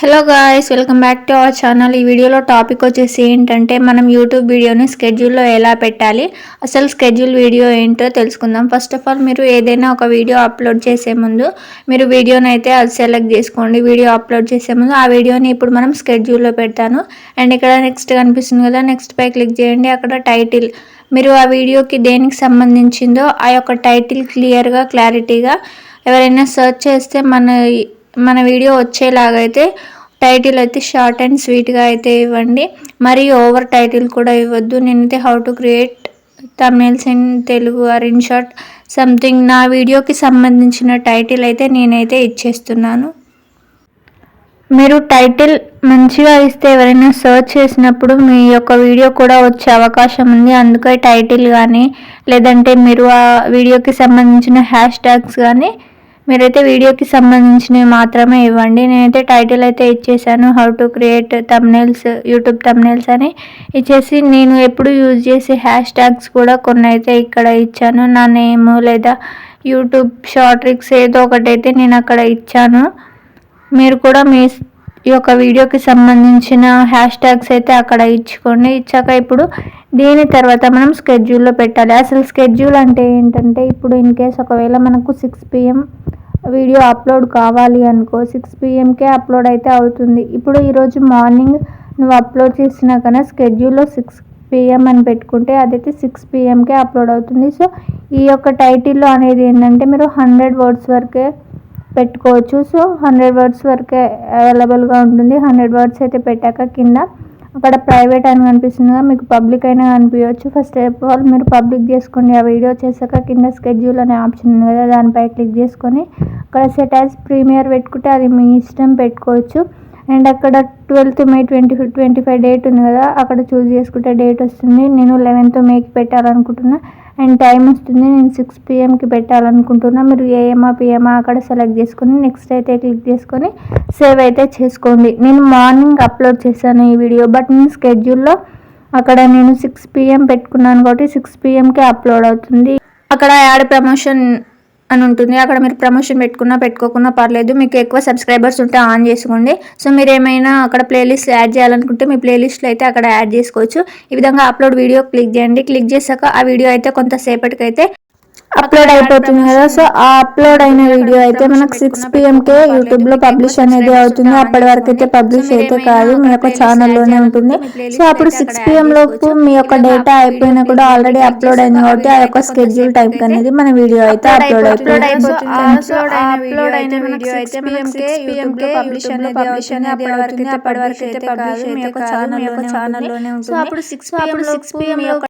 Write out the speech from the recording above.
Hello guys welcome back to our channel ఈ వీడియోలో topic వచ్చేసి ఏంటంటే మనం యూట్యూబ్ వీడియోని స్కెడ్యూల్లో ఎలా పెట్టాలి? అసలు స్కెడ్యూల్ వీడియో ఏంటో తెలుసుకుందాం. ఫస్ట్ ఆఫ్ ఆల్ మీరు ఏదైనా ఒక వీడియో అప్లోడ్ చేసే ముందు మీరు వీడియోని అయితే అది సెలెక్ట్ చేసుకోండి. వీడియో అప్లోడ్ చేసే ముందు ఆ వీడియోని ఇప్పుడు మనం స్కెడ్యూల్లో పెడతాను. అండ్ ఇక్కడ నెక్స్ట్ కనిపిస్తుంది కదా నెక్స్ట్ పై క్లిక్ చేయండి. అక్కడ టైటిల్ మీరు ఆ వీడియోకి దేనికి సంబంధించిందో ఆ యొక్క టైటిల్ క్లియర్గా క్లారిటీగా ఎవరైనా సెర్చ్ చేస్తే మన మన వీడియో వచ్చేలాగైతే టైటిల్ అయితే షార్ట్ అండ్ స్వీట్గా అయితే ఇవ్వండి. మరి ఓవర్ టైటిల్ కూడా ఇవ్వద్దు. నేనైతే how to create thumbnails in Telugu or in short something. నా వీడియోకి సంబంధించిన టైటిల్ అయితే నేనైతే ఇచ్చేస్తున్నాను. మీరు టైటిల్ మంచిగా ఇస్తే ఎవరైనా సర్చ్ చేసినప్పుడు మీ యొక్క వీడియో కూడా వచ్చే అవకాశం ఉంది. అందుకే టైటిల్ కానీ లేదంటే మీరు ఆ వీడియోకి సంబంధించిన హ్యాష్ ట్యాగ్స్ కానీ మీరైతే వీడియోకి సంబంధించినవి మాత్రమే ఇవ్వండి. నేనైతే టైటిల్ అయితే ఇచ్చేసాను how to create thumbnails YouTube thumbnails అని. ఇచ్చేసి నేను ఎప్పుడు యూజ్ చేసే హ్యాష్ ట్యాగ్స్ కూడా కొన్ని అయితే ఇక్కడ ఇచ్చాను. నా నేమ్ లేదా యూట్యూబ్ షార్ట్ ట్రిక్స్ ఏదో ఒకటైతే నేను అక్కడ ఇచ్చాను. మీరు కూడా మీ ఈ యొక్క వీడియోకి సంబంధించిన హ్యాష్ ట్యాగ్స్ అయితే అక్కడ ఇచ్చుకోండి. ఇచ్చాక ఇప్పుడు దీని తర్వాత మనం స్కెడ్యూల్లో పెట్టాలి. అసలు స్కెడ్యూల్ అంటే ఏంటంటే ఇప్పుడు ఇన్ కేస్ ఒకవేళ మనకు సిక్స్ పిఎం వీడియో అప్లోడ్ కావాలి అనుకో సిక్స్ పిఎంకే అప్లోడ్ అయితే అవుతుంది. ఇప్పుడు ఈరోజు మార్నింగ్ నువ్వు అప్లోడ్ చేసినా కన్నా స్కెడ్యూల్లో సిక్స్ పిఎం అని పెట్టుకుంటే అదైతే సిక్స్ పిఎంకే అప్లోడ్ అవుతుంది. సో ఈ యొక్క టైటిల్లో అనేది ఏంటంటే మీరు హండ్రెడ్ వర్డ్స్ వరకే పెట్టుకోవచ్చు. సో హండ్రెడ్ వర్డ్స్ వరకే అవైలబుల్గా ఉంటుంది. హండ్రెడ్ వర్డ్స్ అయితే పెట్టాక కింద అక్కడ ప్రైవేట్ అని కనిపిస్తుందిగా మీకు పబ్లిక్ అయినా కనిపించవచ్చు ఫస్ట్ ఆఫ్ ఆల్ మీరు పబ్లిక్ చేసుకోండి. ఆ వీడియో చేశాక కింద స్కెడ్యూల్ అనే ఆప్షన్ ఉంది కదా దానిపై క్లిక్ చేసుకొని అక్కడ సెట్ యాజ్ ప్రీమియర్ పెట్టుకుంటే అది మీ ఇష్టం పెట్టుకోవచ్చు. అండ్ అక్కడ twelfth May twenty twenty five date ఉంది కదా అక్కడ చూస్ చేసుకుంటే డేట్ వస్తుంది. నేను లెవెన్త్ మేకి పెట్టాలనుకుంటున్నా. అండ్ టైం వస్తుంది నేను సిక్స్ పిఎంకి పెట్టాలనుకుంటున్నా. మీరు ఏఎమా పిఎమా అక్కడ సెలెక్ట్ చేసుకొని నెక్స్ట్ అయితే క్లిక్ చేసుకొని సేవ్ అయితే చేసుకోండి. నేను మార్నింగ్ అప్లోడ్ చేశాను ఈ వీడియో బట్ నేను స్కెడ్యూల్లో అక్కడ నేను సిక్స్ పిఎం పెట్టుకున్నాను కాబట్టి సిక్స్ పిఎంకే అప్లోడ్ అవుతుంది. అక్కడ యాడ్ ప్రమోషన్ అని ఉంటుంది. అక్కడ మీరు ప్రమోషన్ పెట్టుకున్నా పెట్టుకోకున్నా పర్లేదు. మీకు ఎక్కువ సబ్స్క్రైబర్స్ ఉంటే ఆన్ చేసుకోండి. సో మీరు ఏమైనా అక్కడ ప్లేలిస్ట్ యాడ్ చేయాలనుకుంటే మీ ప్లేలిస్ట్లో అయితే అక్కడ యాడ్ చేసుకోవచ్చు. ఈ విధంగా అప్లోడ్ వీడియో క్లిక్ చేయండి. క్లిక్ చేశాక ఆ వీడియో అయితే కొంతసేపటికైతే అప్లోడ్ అయిపోతుంది కదా. సో ఆ అప్లోడ్ అయిన వీడియో అయితే మనకు సిక్స్ పిఎంకే యూట్యూబ్లో పబ్లిష్ అనేది అవుతుంది. అప్పటి వరకు అయితే పబ్లిష్ అయితే కాదు. మీ యొక్క ఛానల్లోనే ఉంటుంది. సో అప్పుడు సిక్స్ పిఎం లోపు మీ యొక్క డేటా అయిపోయినా కూడా ఆల్రెడీ అప్లోడ్ అయింది కాబట్టి ఆ యొక్క స్కెడ్యూల్ టైం అనేది మన వీడియో అయితే అప్లోడ్ అయిపోతుంది. అప్లోడ్ అయిన వీడియో అయితే పిఎంకే యూట్యూబ్లో పబ్లిష్ అనేది పబ్లిష్ అనేది అప్పటి వరకు అయితే అప్పటి వరకు అయితే పబ్లిష్ అయితే కాదు. మీ యొక్క ఛానల్లోనే ఉంటుంది. సో అప్పుడు సిక్స్ పిఎం సిక్స్ పిఎం